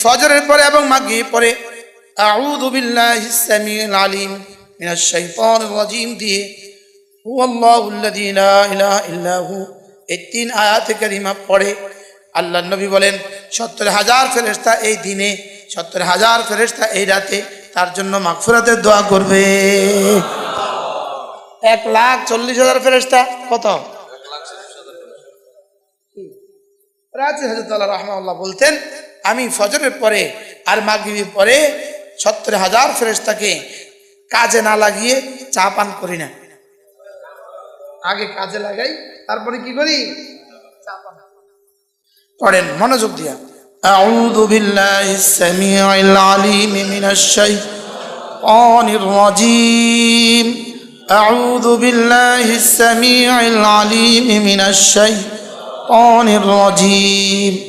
ফজরের পরে এবং মাগরিব পরে আউযু বিল্লাহিস সামিউল আলিম মিনাশ শাইতানির রাজিম দিয়ে হুয়াল্লাহুল্লাযী লা ইলাহা ইল্লা হু এই তিন আয়াতে কারিমা পড়ে আল্লাহ নবী বলেন, সত্তর হাজার ফেরেশতা এই দিনে, সত্তর হাজার ফেরেশতা এই রাতে তার জন্য মাগফিরাতের দোয়া করবে। এক লাখ চল্লিশ হাজার ফেরেশতা কত? রাজি হজরত রহমাল্লাহ বলতেন আমি ফজরের পরে আর মাগরিবের পরে সত্তর হাজার ফেরেশতাকে কাজে না লাগিয়ে চা পান করি না আগে কাজে লাগাই তারপরে কি করি চা পান পড়েন মনোযোগ দিয়া أعوذ بالله السميع العليم من الشيطان الرجيم أعوذ بالله السميع العليم من الشيطان الرجيم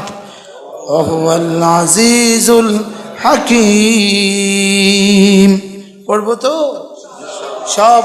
وهو العزيز الحكيم পড়বো তো সব